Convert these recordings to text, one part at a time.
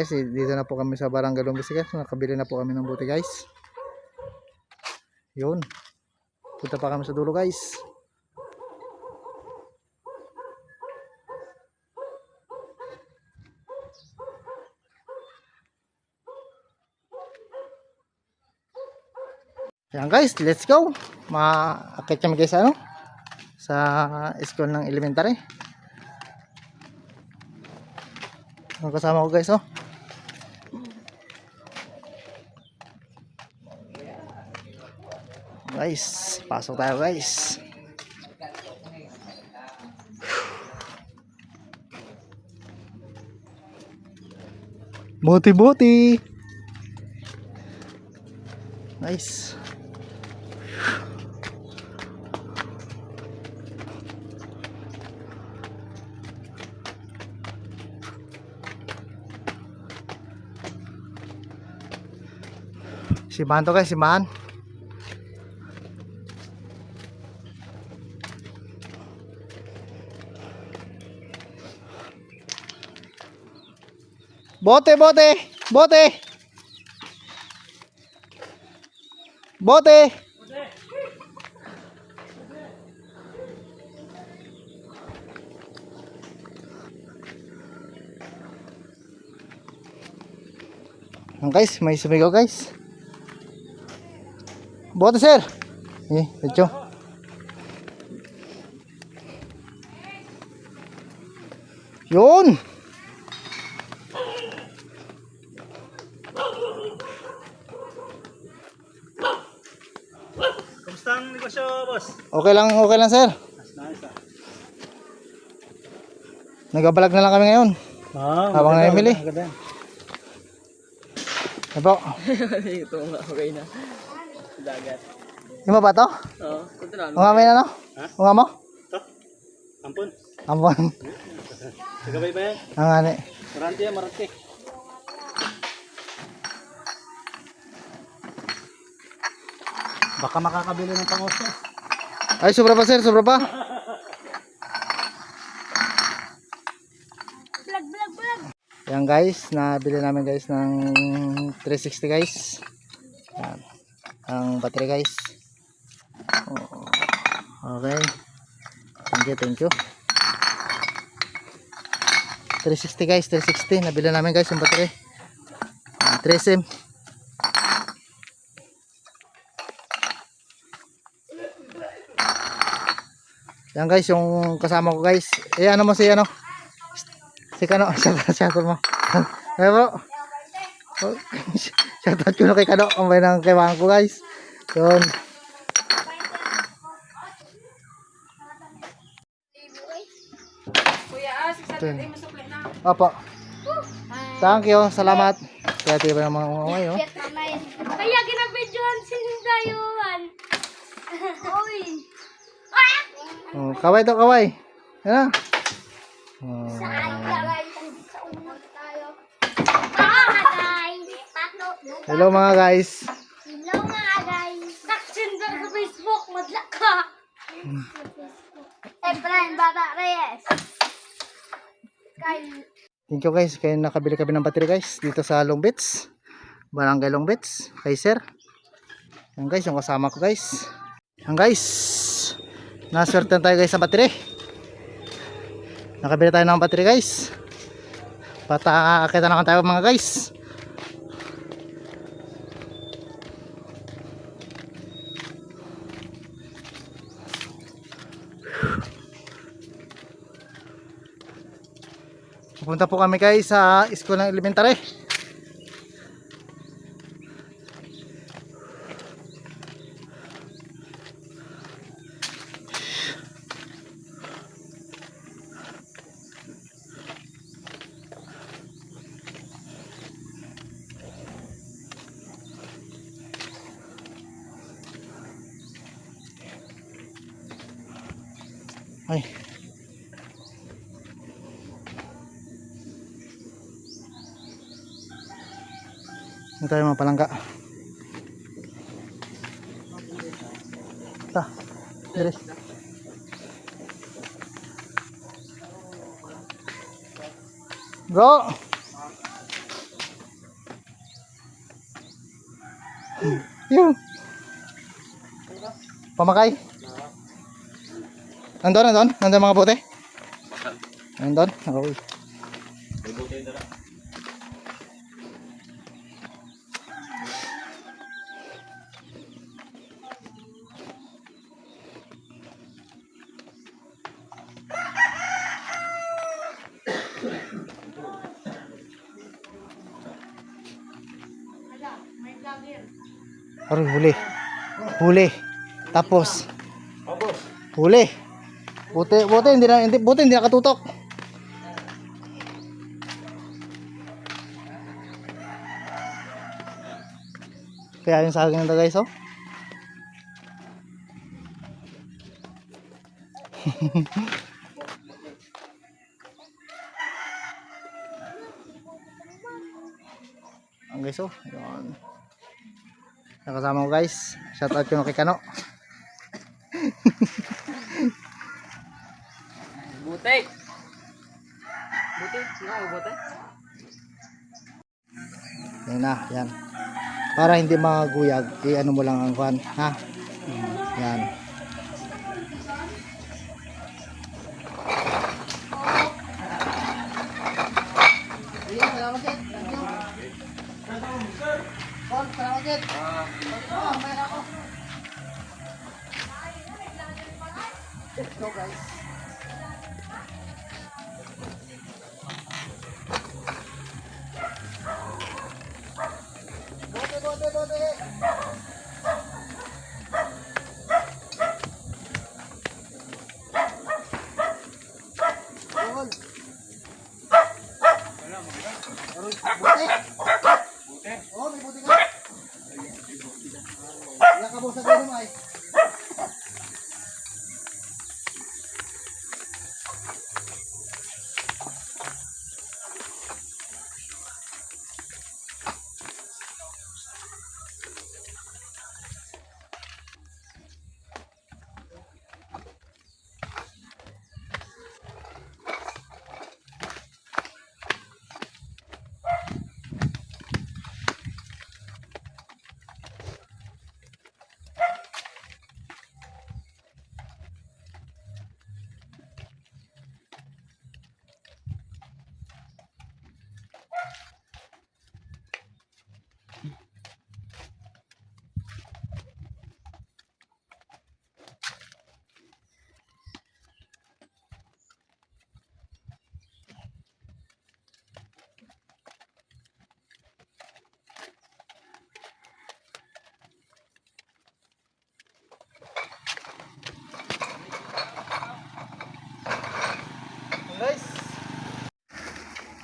guys, eh, dito na po kami sa Barangay Lumbisi guys. Nakabili na po kami ng buti guys. Yun. Punta pa kami sa dulo guys. Yan guys, let's go. Maakit kami guys ano? Sa school ng elementary. Ang kasama ko guys oh. Guys, pasok tayo guys. Buti-buti. Nice. Simahan to guys, simahan. Bote, bote, bote. Bote. Ang guys, may sumigaw guys. Bote sir. Eh, medyo. Yun. Kamusta ang negosyo, boss? Okay lang, okay lang sir. Nagabalag na lang kami ngayon. Ah, Habang namimili. maganda. Ano po? Ito nga, okay na. Dagat. Yung ba to? Oo, punta namin. Unga mo yun ano? Ha? Unga mo? Ito, ampun. Ampon. Sagabay ba yan? Ang ani. Marante yan, marante. Baka makakabili ng pangosto. Ay, sobra pa sir, sobra pa. Yan guys, nabili namin guys ng 360 guys. Yan. Ang battery guys. Oh, Okay. Thank you, thank you. 360 guys, 360. Nabili namin guys yung battery. Ah, 3SM. Yan guys, yung kasama ko guys. Eh ano mo si ano? Si Kano, shout shout out mo. Ay bro. Oh, shout out ko na kay Kano, ang bay ng kailangan ko guys. Yun. Kuya, ah, sa Ito yun. Saturday, masukli na. Opo. Thank you, salamat. Kaya tiba ng mga umay oh. Kaya ginabidyohan sindayon. Oy. Oh. Kaway to, kaway. Yan na. Oh. Hello mga guys. Hello mga guys. Taksin ka sa Facebook. Madla ka. Efrain Bata Reyes. Thank you guys. Kaya nakabili kami ng battery guys. Dito sa Long Beach. Barangay Long Beach. Kay sir. Yan guys. Yung kasama ko guys. Yan guys. Naswerte tayo guys sa battery. Nakabili tayo ng battery guys. Patakita na tayo mga guys. Pupunta po kami guys sa school ng elementary. Ay. Na tayo mga palangka. Ta. Dere. Bro. Yo. Pamakay. Nandun, nandun? Nandun mga bote? Nandun? Okay. Aroy, huli. Huli. Tapos. Huli. Buti, buti hindi na hindi buti hindi nakatutok. Kaya yung saging nito guys, oh. Ang guys, oh. Yun. Nakasama ko guys. Shout out ko kay Kano. Yan na, yan. Para hindi maguyag, i-ano mo lang ang kwan, ha? Yan.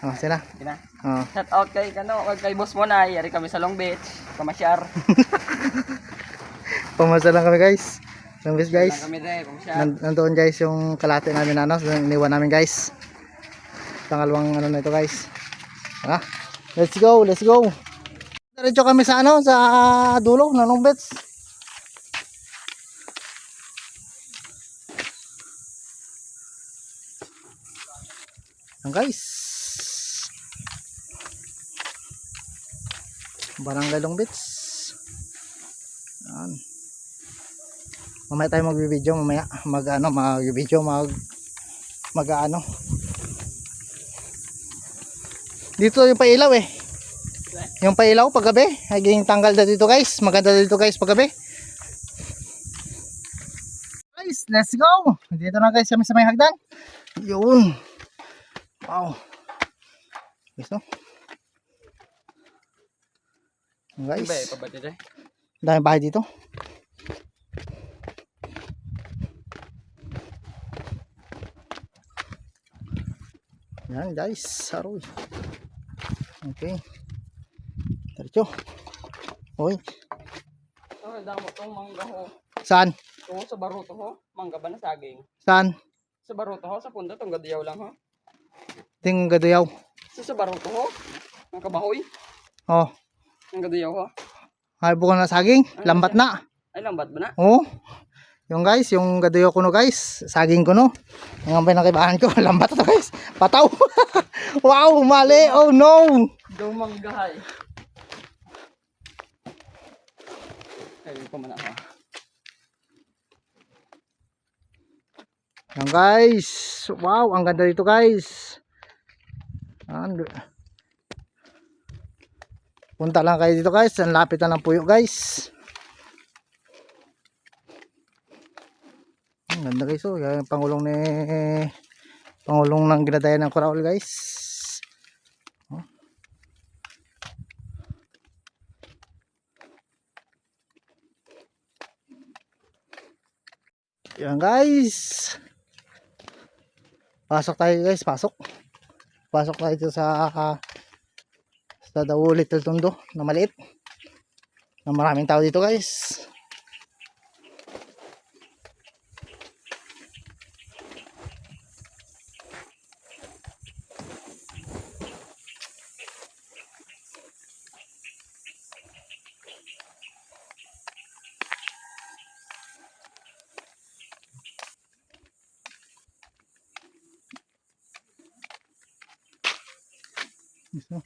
Oh, sila. Kina. Oh. Shout out kay kano, kay boss mo na. Yari kami sa Long Beach. Pamasyar. Pumasa lang kami guys. Lang guys guys. Lang kami dre, pamasyar. Nan- nandoon guys yung kalate namin na ano, so iniwan namin guys. Pangalawang ano na ito guys. Ah, let's go, let's go. Diretso kami sa ano, sa dulo ng Longbets. Yan guys. Barangay Longbets. Yan. Mamaya tayo mag-video mamaya mag ano mag-video mag mag ano. Dito yung pailaw eh. Yung pailaw paggabi, naging tanggal na dito guys. Maganda dito guys paggabi. Guys, let's go. Dito na guys kami sa may hagdan. Yun. Wow. Guys, no? Guys, dre. dami bahay dito. Yan guys, saroy. Okay. Diretso. Oy, Oh, damo tong mangga ho. saan? Tungo sa baruto ho. Mangga ba na saging? Saan? Sa baruto ho, sa pundo tong gadiyaw lang ho. Ting gaduyaw. Sa sa baruto ho. Ang kabahoy. Oh, Ang gadiyaw ho. ay bukan na saging, lambat na. Ay, lambat ba na? Oh. Yung guys, yung gaduyaw ko no guys, saging ko no. Ang ambay ng kibahan ko, lambat to guys. Pataw. wow, mali. Oh no. Daw manggahay. Kaya ko man ako. Yan guys. Wow, ang ganda dito guys. Ano? Punta lang kayo dito guys. Ang lapit na ng puyo guys. Ang ganda guys oh. Yan pangulong ni pangulong ng ginadayan ng Coraol guys. Oh. Yan guys. Pasok tayo guys, pasok. Pasok tayo sa sa daw little tondo na maliit. Na maraming tao dito guys. So.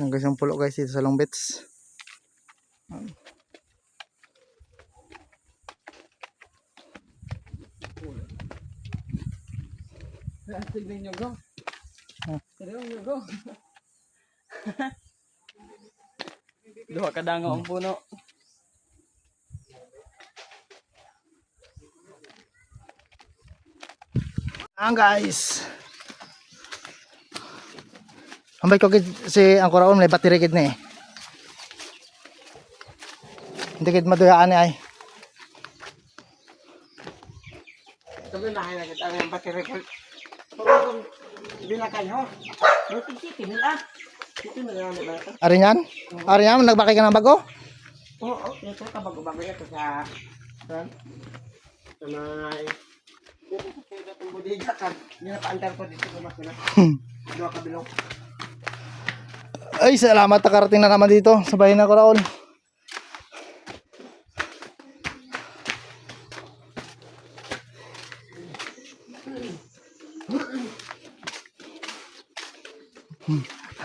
Yan guys yung pulo guys dito sa long bets. Tignan nyo go. Ah. Tignan nyo go. Duha ang puno. Ang guys. Ambay ko gid si ang Coraol may battery gid ni. eh. Hindi gid maduyaan ni ay. Sabi na kaya kita ang battery ko. Kung binakan ho. Buti siti nila. Ari yan? Ari yan nagbakay ka ng bago? Oo, oh, ito ka bago-bago ito sa sa sa ito sa sa itong bodega kan. Ginapaandar ko dito ko mas na. Dua ka bilog. Ay salamat nakarating na naman dito sa bahay na Coraol.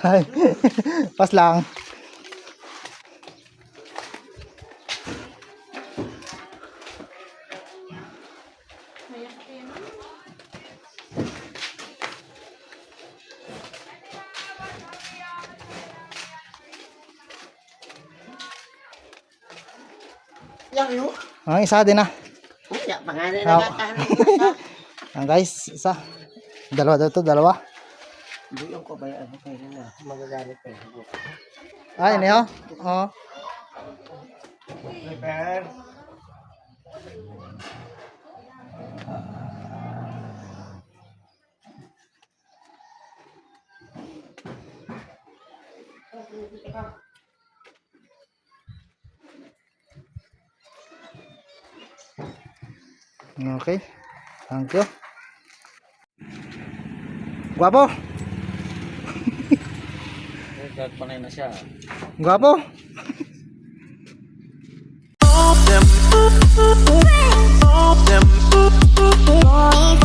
Ay, pas lang. Yang yo. Ang isa din ah. Ya, pangalan Ah. na katahan. Ang guys, isa. Dalawa daw to, dalawa. Buyong ko ba yan? Okay na. Magagalit pa. Ay, ini oh. Oh. Repair. Okay. Thank you. Guwapo. Panay na siya. Guwapo. Them, them